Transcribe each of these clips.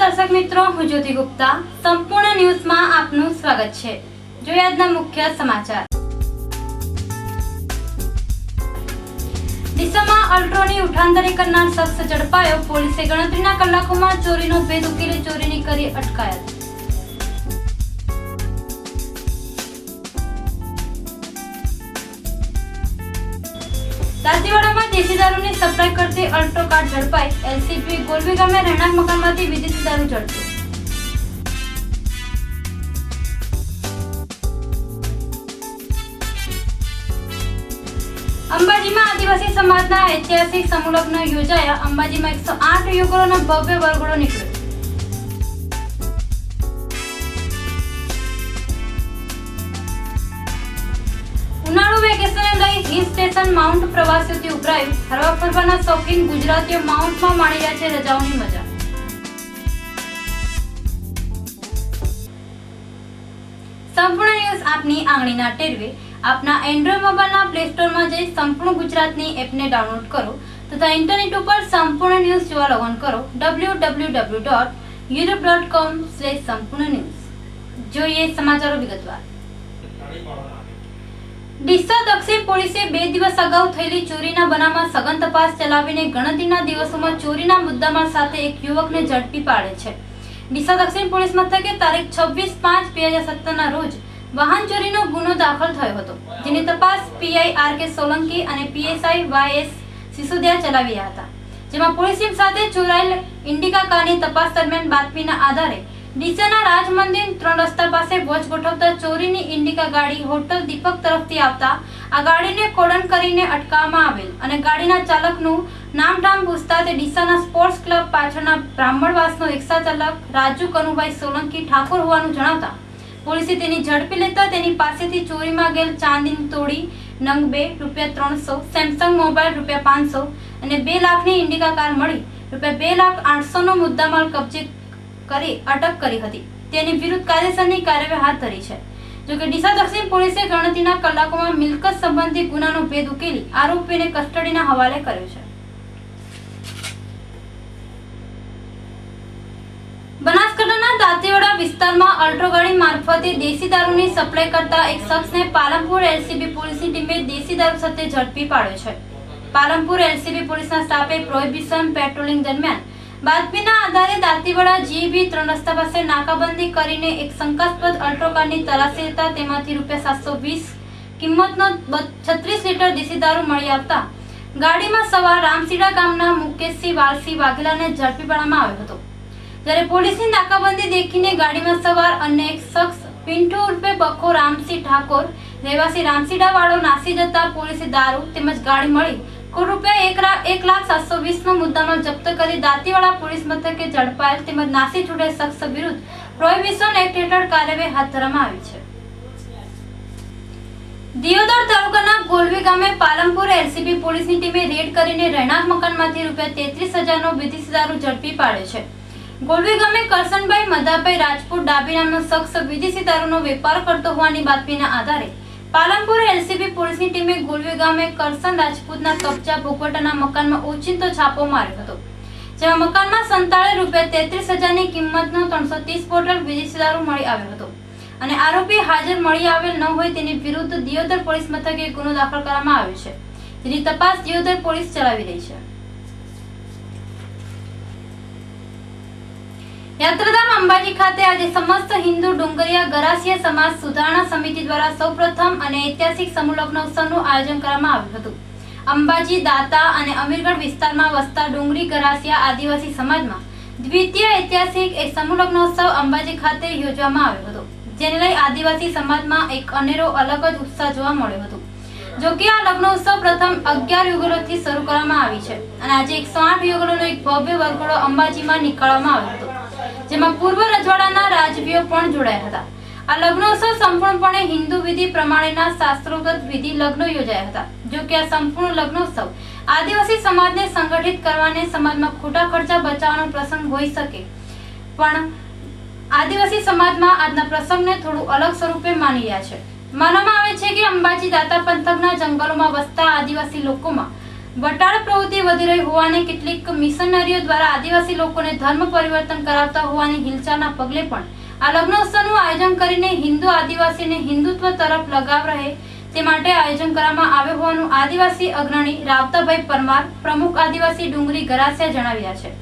દર્શક મિત્રો, હું જ્યોતિ ગુપ્તા. સંપૂર્ણ ન્યૂઝમાં આપનું સ્વાગત છે. જોઈએ આજના મુખ્ય સમાચાર. દિશામાં અલ્ટ્રોની ઉઠાંતરી કરનાર શખ્સ ઝડપાયો પોલીસે ગણતરીના કલાકોમાં ચોરીનો ભેદ ઉકેલી ચોરીની કરી અટકાયત. દાંતીવાડામાં દેશી દારૂની સપ્લાય કરતી અલ્ટો કાર ઝડપાઈ એલસીપી ગોલવી ગામે રહેણાંક મકાનમાંથી વિદેશી દારૂ ઝડપ્યો અંબાજીમાં આદિવાસી સમાજના ઐતિહાસિક સમુલગ્ન યોજાયા. અંબાજીમાં એકસો આઠ યુગલોનો ભવ્ય વરઘોડો નીકળ્યો. ઉનાળુ વેકેશનને લઈ હિલ સ્ટેશન માઉન્ટ પ્રવાસીઓથી ઉભરાયું ફરવા ફરવાના શોખીન ગુજરાતીઓ માઉન્ટમાં માણી રહ્યા છે રજાઓની મજા. સંપૂર્ણ ન્યૂઝ આપની આંગળીના ટેરવે. આપના એન્ડ્રોઇડ મોબાઈલના પ્લે સ્ટોરમાં જઈ સંપૂર્ણ ગુજરાતની એપને ડાઉનલોડ કરો તથા ઇન્ટરનેટ ઉપર સંપૂર્ણ ન્યૂઝ જોવા લોગન કરો www.youtube.com સંપૂર્ણ ન્યૂઝ. જોઈએ સમાચારો વિગતવાર. ડીસા દક્ષિણ પોલીસે બે દિવસ અગાઉ થયેલી ચોરીના બનાવમાં સઘન તપાસ ચલાવીને ગણતરીના દિવસોમાં ચોરીના મુદ્દામાલ સાથે એક યુવકને ઝડપી પાડે છે. ડીસા દક્ષિણ પોલીસ મથકે તારીખ છવ્વીસ પાંચ બે હજાર સત્તરના રોજ વાહન ચોરીનો ગુનો દાખલ થયો હતો, જેની તપાસ પીઆઈ કે સોલંકી અને પીએસઆઈ વાય એસ સિસોદિયા ચલાવી હતા, જેમાં પોલીસ સાથે ચોરાયેલ ઇન્ડિકા કારની તપાસ દરમિયાન બાતમીના આધારે ડીસાના રાજ મંદિર ત્રણ રસ્તા પાસે વોચ ગોઠવતા ચોરીની ઇન્ડિકા ગાડી હોટલ દીપક તરફથી આવતા આ ગાડીને કોડન કરીને અટકાવવામાં આવેલ અને ગાડીના ચાલકનું નામઠામ પૂછતા તે ડીસાના સ્પોર્ટ્સ ક્લબ પાછળના બ્રાહ્મણવાસનો રિક્ષા ચાલક રાજુ કનુભાઈ સોલંકી ઠાકોર હોવાનું જણાવતા પોલીસે તેની ઝડપી લેતા તેની પાસેથી ચોરીમાં ગયેલ ચાંદીની તોડી, નંગ બે, રૂપિયા ત્રણસો, સેમસંગ મોબાઈલ રૂપિયા પાંચસો અને બે લાખની ઇન્ડિકા કાર મળી. રૂપિયા બે લાખ આઠસોનો મુદ્દામાલ કબજે કરી, અટક કરી હતી. તેની વિરુદ્ધ કાયદેસરની કાર્યવાહી હાથ ધરી છે. જોકે ડીસા દક્ષિણ પોલીસે ગણતરીના કલાકોમાં મિલકત સંબંધી ગુનાનો ભેદ ઉકેલી આરોપીને કસ્ટડીના હવાલે કર્યો છે. બનાસકાંઠાના દાંતીવાડા વિસ્તારમાં અલ્ટ્રો ગાડી મારફતે દેશી દારૂની સપ્લાય કરતા એક શખ્સને પાલનપુર એલસીબી પોલીસની ટીમે દેશી દારૂ સાથે ઝડપી પાડ્યો છે. પાલનપુર એલસીબી પોલીસના સ્ટાફે પ્રોહિબિશન પેટ્રોલિંગ દરમિયાન બાતમીના આધારે દાંતીવાડા જીબી ત્રણ રસ્તા પાસે નાકાબંધી કરીને એક શંકાસ્પદ અલ્ટ્રો કારની તલાશી લેતા તેમાંથી રૂપિયા સાતસો વીસ કિંમતનો છત્રીસ લીટર દેશી દારૂ મળી આવતા ગાડીમાં સવાર રામસીડા ગામના મુકેશસિંહ વાલસિંહ વાઘેલાને ઝડપી પાડવામાં આવ્યો હતો. જ્યારે પોલીસની નાકાબંધી દેખીને ગાડીમાં સવાર અન્ય એક શખ્સ પિન્ટુ ઉર્ફે બખો રામસિંહ ઠાકોર, રહેવાસી રામસીડા વાળો નાસી જતા પોલીસે દારૂ તેમજ ગાડી મળી કુલ રૂપિયા એક લાખ સાતસો વીસનો મુદ્દાનો જપ્ત કરી દાંતીવાડા પોલીસ મથકે ઝડપાયેલ તેમજ નાસી છૂટેલ શખ્સ વિરુદ્ધ પ્રોહિબિશન એક્ટ હેઠળ કાર્યવાહી હાથ ધરવામાં આવી છે. દિયોદર તાલુકાના ગોલવી ગામે પાલનપુર એલસીબી પોલીસની ટીમે રેડ કરીને રહેણાંક મકાનમાંથી રૂપિયા તેત્રીસ હજારનો વિદેશી દારૂ ઝડપી પાડ્યો છે. ગોલવી ગામે કરસનભાઈ મધાભાઈ રાજપૂત ડાબી નામનો શખ્સ વિદેશી દારૂનો વેપાર કરતો હોવાની બાતમીના આધારે પાલનપુર એલસીબી પોલીસની ટીમે ગુલવી ગામે કરસન રાજપૂતના કબજા ભોગવટાના મકાનમાં ઓચિંતો છાપો માર્યો હતો, જેમાં મકાનમાં સંતાળે રૂપિયા તેત્રીસ હજારની કિંમતનો ત્રણસો ત્રીસ બોટલ વિદેશી દારૂ મળી આવ્યો હતો અને આરોપી હાજર મળી આવેલ ન હોય તેની વિરુદ્ધ દિયોદર પોલીસ મથકે ગુનો દાખલ કરવામાં આવ્યો છે. જેની તપાસ દિયોદર પોલીસ ચલાવી રહી છે. યાત્રાધામ અંબાજી ખાતે આજે સમસ્ત હિન્દુ ડુંગરિયા ગરાસિયા સમાજ સુધારણા સમિતિ દ્વારા સૌપ્રથમ અને ઐતિહાસિક સમૂહલગ્ન ઉત્સવનું આયોજન કરવામાં આવ્યું હતું. અંબાજી, દાતા અને અમીરગઢ વિસ્તારમાં વસતા ડુંગરી ગરાસિયા આદિવાસી સમાજમાં દ્વિતીય ઐતિહાસિક એક સમૂહલગ્ન ઉત્સવ અંબાજી ખાતે યોજવામાં આવ્યો હતો, જેને લઈ આદિવાસી સમાજમાં એક અનેરો અલગ જ ઉત્સાહ જોવા મળ્યો હતો. જો કે આ લગ્નોત્સવ પ્રથમ અગિયાર યુગલોથી શરૂ કરવામાં આવી છે અને આજે એકસો આઠ યુગલોનો એક ભવ્ય વરઘોડો અંબાજીમાં નીકળવામાં આવ્યો હતો. જેમાં પૂર્વ રજવાડાના રાજવીઓ પણ જોડાયા હતા. આ લગ્નોત્સવ સંપૂર્ણપણે હિન્દુ વિધિ પ્રમાણેના શાસ્ત્રોગત વિધિ લગ્નો યોજાયા હતા. જો કે આ સંપૂર્ણ લગ્નોત્સવ આદિવાસી સમાજને સંગઠિત કરવાને સમાજમાં ખોટા ખર્ચા બચાવવાનો પ્રસંગ હોઈ શકે. પણ આદિવાસી સમાજમાં આજના પ્રસંગને થોડું અલગ સ્વરૂપે માની રહ્યા છે. માનવામાં આવે છે કે અંબાજી દાતા પંથકના જંગલોમાં વસતા આદિવાસી લોકોમાં વટાળ પ્રવૃત્તિ વધી રહી હોવાને કેટલીક મિશનરીઓ દ્વારા આદિવાસી લોકોને ધર્મ પરિવર્તન કરાવતા હોવાની હિલચાલના પગલે પણ આ લગ્નોત્સવનું આયોજન કરીને હિન્દુ આદિવાસીને હિન્દુત્વ તરફ લગાવ રહે તે માટે આયોજન કરવામાં આવ્યું હોવાનું આદિવાસી અગ્રણી રાવતાભાઈ પરમાર, પ્રમુખ આદિવાસી ડુંગરી ગરાસિયા જણાવ્યા છે.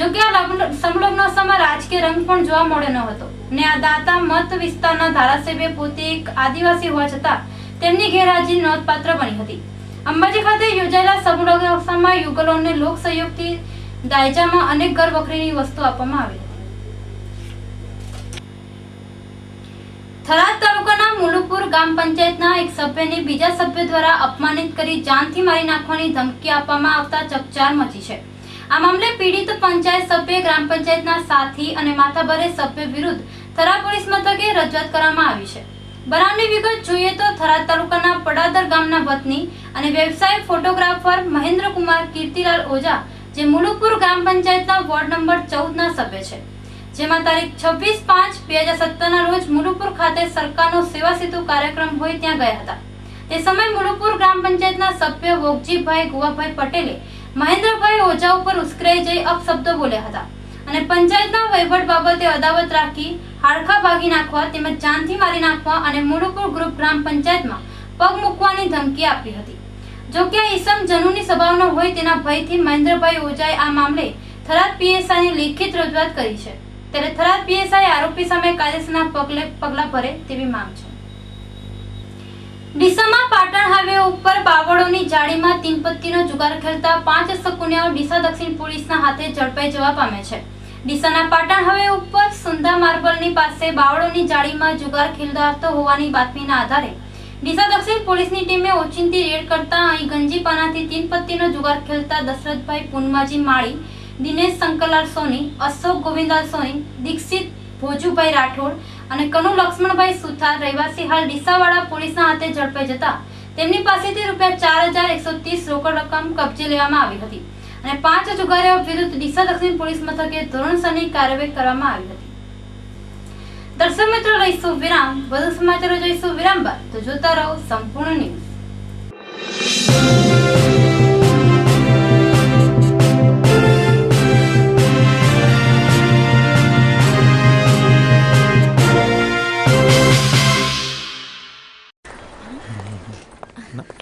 જોકે આ લગ્ન સમલગ્નોત્સવમાં રાજકીય રંગ પણ જોવા મળ્યો ન હતો ને આ દાતા મત વિસ્તારના ધારાસભ્ય પોતે એક આદિવાસી હોવા છતાં તેમની ગેરહાજરી નોંધપાત્ર બની હતી. અંબાજી ખાતે યોજાયેલા સમલગ્નોત્સવમાં યુગલોને લોક સહયોગથી દાયજામાં અનેક ઘર વખરીની વસ્તુ આપવામાં આવી થરાદ તાલુકાના મુલુપુર ગ્રામ પંચાયતના એક સભ્યને બીજા સભ્ય દ્વારા અપમાનિત કરી જાનથી મારી નાખવાની ધમકી આપવામાં આવતા ચકચાર મચી છે. આ મામલે પીડિત પંચાયત સભ્ય, ગ્રામ પંચાયતના સાથી અને માથાભારે સભ્ય વિરુદ્ધ થરા પોલીસ મથકે રજૂઆત કરવામાં આવી છે. બનાવની વિગત જોઈએ તો થરાદ તાલુકાના પડાદર ગામના વતની અને વ્યવસાય ફોટોગ્રાફર મહેન્દ્રકુમાર કીર્તિલાલ ઓઝા, જે મુલુપુર ગ્રામ પંચાયતના વોર્ડ નંબર ચૌદના સભ્ય છે. જેમાં તારીખ છવ્વીસ પાંચ બે હજાર સત્તરના રોજ મુલુપુર ખાતે સરકારનો સેવા સેતુ કાર્યક્રમ હોય ત્યાં ગયા હતા. તે સમયે મુલુપુર ગ્રામ પંચાયતના સભ્ય વોગજીભાઈ ગુવાભાઈ પટેલે મહેન્દ્રભાઈ ઓઝા ઉપર ઉશ્કેરાઈ જઈ અપશબ્દો બોલ્યા હતા. અને પંચાયતના વહીવટ બાબતે અદાવત રાખી હાડકા ભાગી નાખવા તેમજ જાનથી મારી નાખવા અને મુલુપુર ગ્રુપ ગ્રામ પંચાયતમાં પગ મૂકવાની ધમકી આપી હતી. જો કે આ ઈસમ જનુની સ્વભાવનો હોય તેના ભયથી મહેન્દ્રભાઈ ઓઝાએ આ મામલે થરાદ પીએસઆઈની લેખિત રજૂઆત કરી છે. ત્યારે થરાદ પીએસઆઈ આરોપી સામે કાયદેસરના પગલે પગલા ભરે તેવી માંગ છે. ડીસામાં પાટણ હાઈવે ઉપર બાવળોની જાળીમાં તીનપત્તીનો જુગાર ખેલતા પાંચ સકુનિયાઓ ડીસા દક્ષિણ પોલીસના હાથે ઝડપાઈ જવા પામે છે. ડીસાના પાટણ હવે ઉપર સુંદા માર્બલની પાસે બાવળોની જાળીમાં જુગાર ખેલદારતો હોવાની બાતમીના આધારે ડીસા દક્ષિણ પોલીસની ટીમે ઓચિંતી રેડ કરતા અહીં ગંજીપાનાથી તીનપત્તીનો જુગાર ખેલતા દશરથભાઈ પુનમાજી માળી, દિનેશ શંકરલાલ સોની, અશોક ગોવિંદલાલ સોની, દીક્ષિત ભોજુભાઈ રાઠોડ અને કનુ લક્ષ્મણભાઈ સુથાર રહેવાસી હાલ ડીસાવાડા પોલીસના હાથે ઝડપાઈ જતા. તેમની પાસેથી રૂપિયા ચાર હજાર એકસો ત્રીસ રોકડ રકમ કબજે લેવામાં આવી હતી. અને પાંચ જુગારીઓ વિરુદ્ધ ડીસા દક્ષિણ પોલીસ મથકે ધોરણસરની કાર્યવાહી કરવામાં આવી હતી. દર્શક મિત્રો લઈશું વિરામ. વધુ સમાચારો જોઈશું વિરામ બાદ. તો જોતા રહો સંપૂર્ણ news.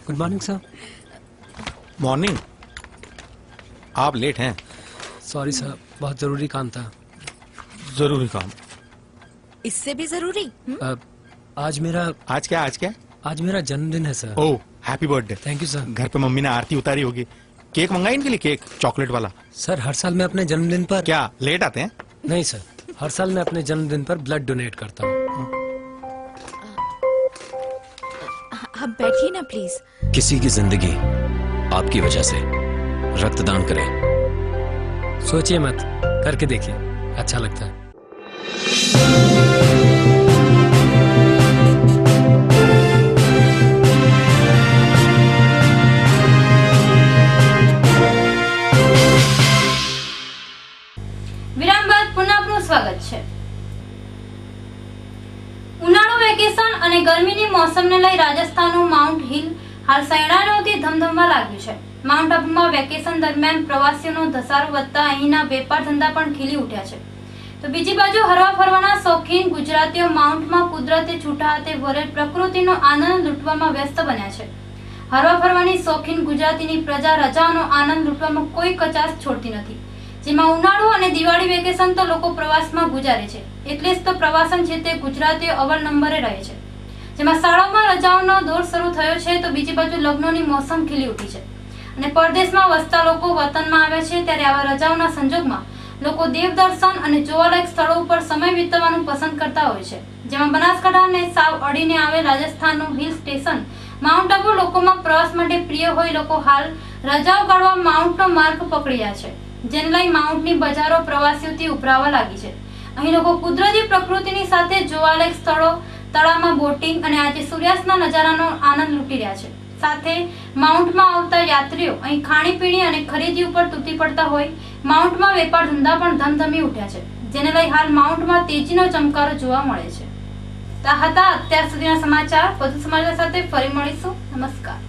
Good morning sir. Morning. आप लेट हैं। सॉरी सर बहुत ज़रूरी काम था। ज़रूरी काम। इससे भी ज़रूरी? अ, आज मेरा आज क्या आज क्या? आज मेरा जन्मदिन है sir oh happy birthday thank you sir घर पे मम्मी ने आरती उतारी होगी। केक मंगाई इनके लिए केक? चॉकलेट वाला। सर हर साल मैं अपने जन्मदिन पर क्या लेट आते हैं? नहीं सर हर साल मैं अपने जन्मदिन पर ब्लड डोनेट करता हूँ। आप बैठिए ना प्लीज़ किसी की ज़िंदगी आपकी वजह से। रक्तदान करें सोचिए मत करके देखिए अच्छा लगता है વિરામ બાદ પુનઃ આપનું સ્વાગત છે ઉનાળુ વેકેશન અને ગરમીની મોસમને લઈ રાજસ્થાનનું માઉન્ટ હિલ હાલ સૈણાનોથી ધમધમવા લાગ્યું છે માઉન્ટ આબુમાં વેકેશન દરમિયાન પ્રવાસીઓનો ધસારો વધતા અહીંના વેપાર ધંધા પણ ખીલી ઉઠ્યા છે. તો બીજી બાજુ હરવા ફરવાના શોખીન ગુજરાતીઓ માઉન્ટમાં કુદરતે છૂટા હાથે ભરેલ પ્રકૃતિનો આનંદ લૂંટવામાં વ્યસ્ત બન્યા છે. હરવા ફરવાની શોખીન ગુજરાતીની પ્રજા રજાઓનો આનંદ લૂંટવામાં કોઈ કચાશ છોડતી નથી. જેમાં ઉનાળુ અને દિવાળી વેકેશન તો લોકો પ્રવાસમાં ગુજારે છે. એટલે જ તો પ્રવાસન છે તે ગુજરાતીઓ અવલ નંબરે રહે છે. જેમાં શાળાઓમાં રજાઓનો દોર શરૂ થયો છે તો બીજી બાજુ લગ્નોની મોસમ ખીલી ઉઠી છે. અને પરદેશમાં વસતા લોકો વતનમાં આવ્યા છે ત્યારે આવા રજાઓના સંજોગમાં લોકો દેવ દર્શન અને જોવાલાયક સ્થળો ઉપર સમય વિતાવવાનું પસંદ કરતા હોય છે. જેમાં બનાસકાંઠાને સાવ અડીને આવેલ રાજસ્થાનનું હિલ સ્ટેશન માઉન્ટ આબુ લોકોમાં પ્રવાસ માટે પ્રિય હોય લોકો હાલ રજાઓ કાઢવા માઉન્ટનો માર્ગ પકડ્યા છે, જેને લઈ માઉન્ટની બજારો પ્રવાસીઓથી ઉભરાવા લાગી છે. અહીં લોકો કુદરતી પ્રકૃતિની સાથે જોવાલાયક સ્થળો, તળાવમાં બોટિંગ અને આજે સૂર્યાસ્તના નજારાનો આનંદ લૂંટી રહ્યા છે. સાથે માઉન્ટમાં આવતા યાત્રીઓ અહીં ખાણીપીણી અને ખરીદી ઉપર તૂટી પડતા હોય, માઉન્ટમાં વેપાર ધંધા પણ ધમધમી ઉઠ્યા છે, જેને લઈ હાલ માઉન્ટમાં તેજીનો ચમકારો જોવા મળે છે. તા હતા અત્યાર સુધીના સમાચાર, વધુ સમાચાર સાથે ફરી મળીશું. નમસ્કાર.